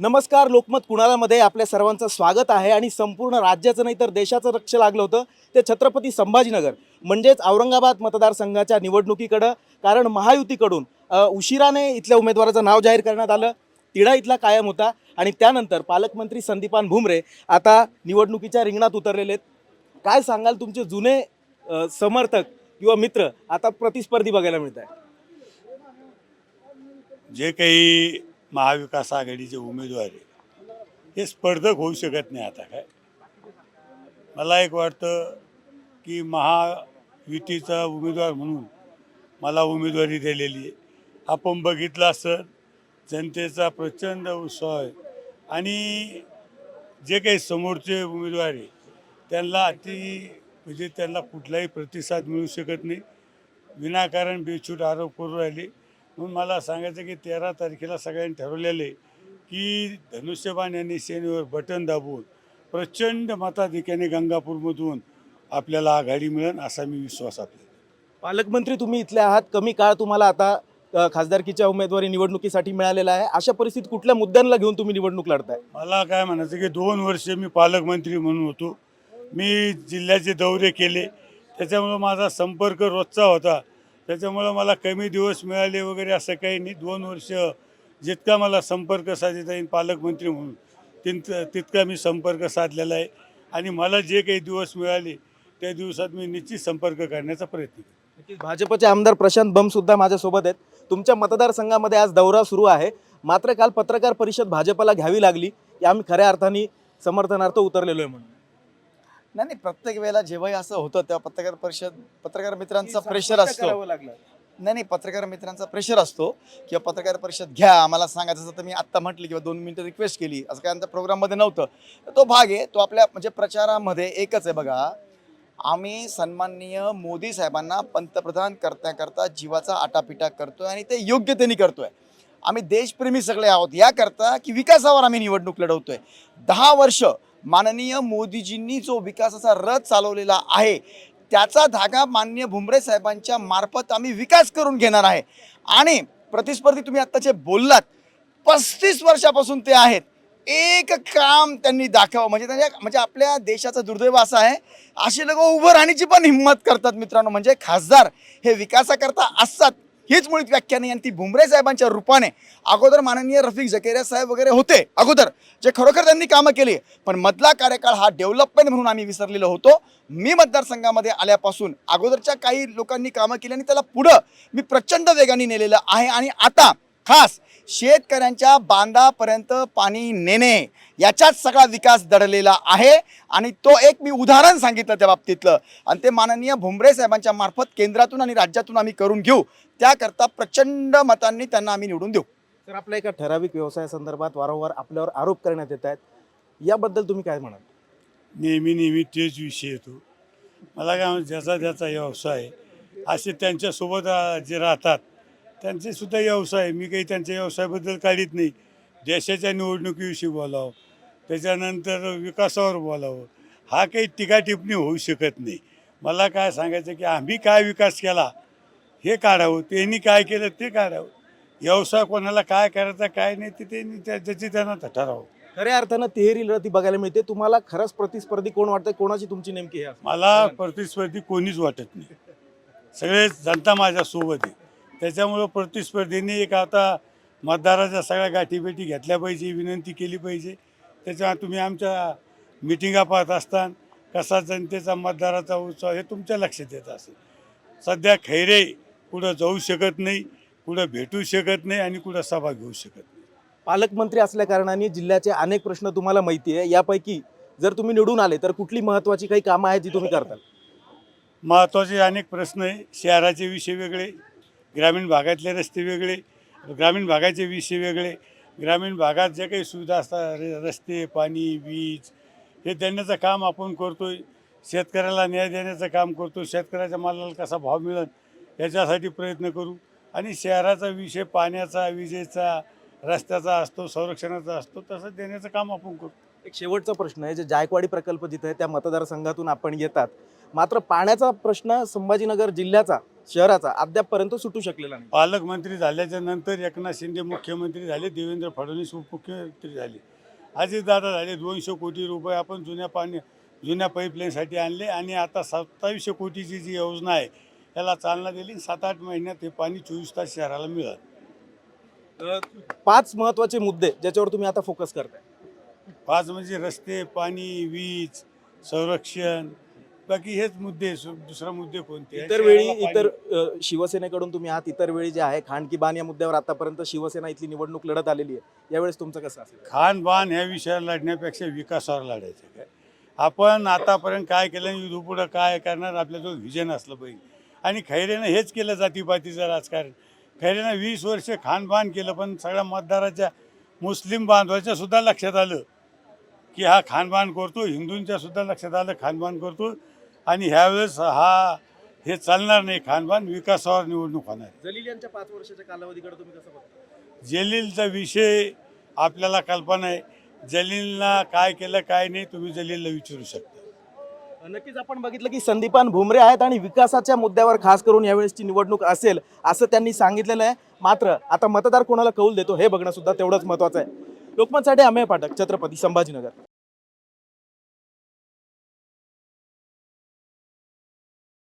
नमस्कार लोकमत कुणालामध्ये आपल्या सर्वांचं स्वागत आहे आणि संपूर्ण राज्याचं नाही तर देशाचं लक्ष लागलं होतं. ते छत्रपती संभाजीनगर म्हणजेच औरंगाबाद मतदारसंघाच्या निवडणुकीकडं कारण महायुतीकडून उशिराने इथल्या उमेदवाराचं नाव जाहीर करण्यात आलं. तिढा इथला कायम होता आणि त्यानंतर पालकमंत्री संदीपान भुमरे आता निवडणुकीच्या रिंगणात उतरलेले आहेत. काय सांगाल तुमचे जुने समर्थक किंवा मित्र आता प्रतिस्पर्धी बघायला मिळत आहे जे काही महाविकास आघाडीचे उमेदवार आहे हे स्पर्धक होऊ शकत नाही आता काय. मला एक वाटतं की महायुतीचा उमेदवार म्हणून मला उमेदवारी दिलेली आहे. आपण बघितलं असं जनतेचा प्रचंड उत्साह आहे. आणि जे काही समोरचे उमेदवार आहे त्यांना अति म्हणजे त्यांना कुठलाही प्रतिसाद मिळू शकत नाही. विनाकारण बेछूट आरोप करू राहिले. म्हणून मला सांगायचं की तेरा तारखेला सगळ्यांनी ठरवलेलं की धनुष्यबाण यांनी सेनेवर बटन दाबून प्रचंड मताधिक्याने गंगापूरमधून आपल्याला आघाडी मिळेल असा मी विश्वास आपल्याला पालकमंत्री तुम्ही इथले आहात. कमी काळ तुम्हाला आता अ, खासदारकीच्या उमेदवारी निवडणुकीसाठी मिळालेला आहे. अशा परिस्थितीत कुठल्या मुद्द्यांना घेऊन तुम्ही निवडणूक लढताय? मला काय म्हणायचं की दोन वर्ष मी पालकमंत्री म्हणून होतो. मी जिल्ह्याचे दौरे केले. त्याच्यामुळं माझा संपर्क रोजचा होता. त्याच्यामुळं मला कमी दिवस मिळाले वगैरे असं काही नाही. दोन वर्ष जितका मला संपर्क साधता येईल पालकमंत्री म्हणून तित तितका मी संपर्क साधलेला आहे. आणि मला जे काही दिवस मिळाले त्या दिवसात मी निश्चित संपर्क करण्याचा प्रयत्न केला भाजपचे आमदार प्रशांत बम सुद्धा माझ्यासोबत आहेत. तुमच्या मतदारसंघामध्ये आज दौरा सुरू आहे. मात्र काल पत्रकार परिषद भाजपला घ्यावी लागली. की आम्ही खऱ्या अर्थाने समर्थनार्थ उतरलेलो आहे म्हणून. नाही नाही प्रत्येक वेळेला जेव्हाही असं होतं तेव्हा पत्रकार परिषद पत्रकार मित्रांचा प्रेशर असतो. करावं लागलं. नाही नाही पत्रकार मित्रांचा प्रेशर असतो किंवा पत्रकार परिषद घ्या आम्हाला सांगायचं असं तर मी आत्ता म्हटलं किंवा दोन मिनिटं रिक्वेस्ट केली असं काय आमच्या प्रोग्राममध्ये नव्हतं. तर तो भाग आहे तो आपल्या म्हणजे प्रचारामध्ये एकच आहे बघा. आम्ही सन्माननीय मोदी साहेबांना पंतप्रधान करता करता जीवाचा आटापिटा करतोय आणि ते योग्यतेने करतोय. आम्ही देशप्रेमी सगळे आहोत याकरता की विकासावर आम्ही निवडणूक लढवतोय. दहा वर्ष माननीय मोदीजींनी जो विकासाचा रथ चालवलेला आहे त्याचा धागा माननीय भुमरे साहेबांच्या मार्फत आम्ही विकास करून घेणार आहे. आणि प्रतिस्पर्धी तुम्ही आत्ताचे बोललात पस्तीस वर्षापासून ते आहेत. एक काम त्यांनी दाखवावं म्हणजे त्यांच्या म्हणजे आपल्या देशाचं दुर्दैव असं आहे अशी लोक उभं राहण्याची पण हिंमत करतात मित्रांनो. म्हणजे खासदार हे विकासाकरता असतात. हीच मुळीत व्याख्यान आहे आणि ती भुमरे साहेबांच्या रूपाने अगोदर माननीय रफिक जकेरिया साहेब वगैरे होते अगोदर जे खरोखर त्यांनी कामं केली. पण मधला कार्यकाळ हा डेव्हलपमेंट म्हणून आम्ही विसरलेलो होतो. मी मतदारसंघामध्ये आल्यापासून अगोदरच्या काही लोकांनी कामं केली आणि त्याला पुढं मी प्रचंड वेगाने नेलेलं आहे. आणि आता खास शेतकऱ्यांच्या बांधापर्यंत पाणी नेणे याच्यात सगळा विकास दडलेला आहे. आणि तो एक मी उदाहरण सांगितलं त्या बाबतीतलं. आणि ते माननीय भुमरे साहेबांच्या मार्फत केंद्रातून आणि राज्यातून आम्ही करून घेऊ. त्याकरता प्रचंड मतांनी त्यांना आम्ही निवडून देऊ. तर आपल्या एका ठराविक व्यवसायासंदर्भात वारंवार आपल्यावर आरोप करण्यात येत आहेत. याबद्दल तुम्ही काय म्हणाल? नेहमी नेहमी तेच विषय येतो. मला काय म्हणतो, ज्याचा ज्याचा व्यवसाय आहे, असे त्यांच्यासोबत जे राहतात त्यांचे सुद्धा व्यवसाय. मी काही त्यांच्या व्यवसायाबद्दल काढीत नाही. देशाच्या निवडणुकीविषयी बोलावं. त्याच्यानंतर विकासावर बोलावं. हा काही टीका टिप्पणी होऊ शकत नाही. मला काय सांगायचं की आम्ही काय विकास केला हे काढावं. त्यांनी काय केलं ते काढावं. व्यवसाय कोणाला काय करायचा काय नाही ते त्यांनी त्या- त्याची त्यांना ठरावं. खऱ्या अर्थानं तिहेरी लढती बघायला मिळते. तुम्हाला खरंच प्रतिस्पर्धी कोण वाटतं कोणाची तुमची नेमकी? मला प्रतिस्पर्धी कोणीच वाटत नाही. सगळे जनता माझ्या सोबत आहे. त्याच्यामुळं प्रतिस्पर्धींनी एक आता मतदाराच्या सगळ्या गाठीभेटी घेतल्या पाहिजे विनंती केली पाहिजे. त्याच्या तुम्ही आमच्या मिटिंगा पाहत असताना कसा जनतेचा मतदाराचा उत्सव हे तुमच्या लक्षात येत असेल. सध्या खैरे कुठं जाऊ शकत नाही कुठं भेटू शकत नाही आणि कुठं सभा घेऊ शकत नाही. पालकमंत्री असल्या कारणाने जिल्ह्याचे अनेक प्रश्न तुम्हाला माहिती आहे. यापैकी जर तुम्ही निवडून आले तर कुठली महत्वाची काही कामं आहेत जी तुम्ही करताल? महत्त्वाचे अनेक प्रश्न आहे. शहराचे विषय वेगळे ग्रामीण भागातले रस्ते वेगळे ग्रामीण भागाचे विषय वेगळे. ग्रामीण भागात जे काही सुविधा असतात र- रस्ते पाणी वीज हे देण्याचं काम आपण करतोय. शेतकऱ्याला न्याय देण्याचं काम करतो शेतकऱ्याच्या मालाला कसा भाव मिळेल याच्यासाठी प्रयत्न करू. आणि शहराचा विषय पाण्याचा विजेचा रस्त्याचा असतो संरक्षणाचा असतो तसं देण्याचं काम आपण करतो. एक शेवटचा प्रश्न आहे जे जायकवाडी प्रकल्प जिथे आहे त्या मतदारसंघातून आपण येतात. मात्र पाण्याचा प्रश्न संभाजीनगर जिल्ह्याचा शहराचा अद्यापपर्यंत सुटू शकलेला नाही. पालकमंत्री झाल्याच्यानंतर एकनाथ शिंदे मुख्यमंत्री झाले देवेंद्र फडणवीस उपमुख्यमंत्री झाले. अजितदादा झाले दोनशे कोटी रुपये आपण जुन्या पाणी जुन्या पाईपलाईनसाठी आणले आणि आता सत्तावीसशे कोटीची जी योजना आहे त्याला चालना दिली सात आठ महिन्यात हे पाणी चोवीस तास शहराला मिळालं. पाच महत्त्वाचे मुद्दे ज्याच्यावर तुम्ही आता फोकस करताय. पाच म्हणजे रस्ते पाणी वीज संरक्षण बाकी हेच मुद्दे सु- दुसरा मुद्दे कोणते? इतर वेळी इतर अ, शिवसेनेकडून तुम्ही आहात इतर वेळी जे आहे खाणकी बाण या मुद्द्यावर आतापर्यंत शिवसेना इथली निवडणूक लढत आलेली आहे. यावेळेस तुमचं कसं असेल? खान बाण ह्या विषयावर लढण्यापेक्षा विकासावर लढायचं काय आपण आतापर्यंत काय केलं युद्ध पुढं काय करणार आपल्याजवळ व्हिजन असलं पाहिजे. आणि खैरेनं हेच केलं जातीपातीचं राजकारण. खैरेनं वीस वर्ष खानबान केलं पण सगळ्या मतदाराच्या मुस्लिम बांधवाच्या सुद्धा लक्षात आलं की हा खानबान करतो हिंदूंच्या सुद्धा लक्षात आलं खानबान करतो. आणि ह्यावेळेस हा हे चालणार नाही खानबान विकासावर निवडणूक होणार. जलील यांच्या पाच वर्षाच्या कालावधीकडे तुम्ही कसं बघता? जलीलचा विषय आपल्याला कल्पना आहे. जलीलनं काय केलं काय नाही तुम्ही जलीलला विचारू शकता. नक्कीच आपण बघितलं की संदीपान भुमरे आहेत आणि विकासाच्या मुद्द्यावर खास करून यावेळेसची निवडणूक असेल असं त्यांनी सांगितलेलं आहे. मात्र आता मतदार कोणाला कौल देतो हे बघणं सुद्धा तेवढंच महत्वाचं आहे. लोकमतसाठी अमेय पाठक छत्रपती संभाजीनगर.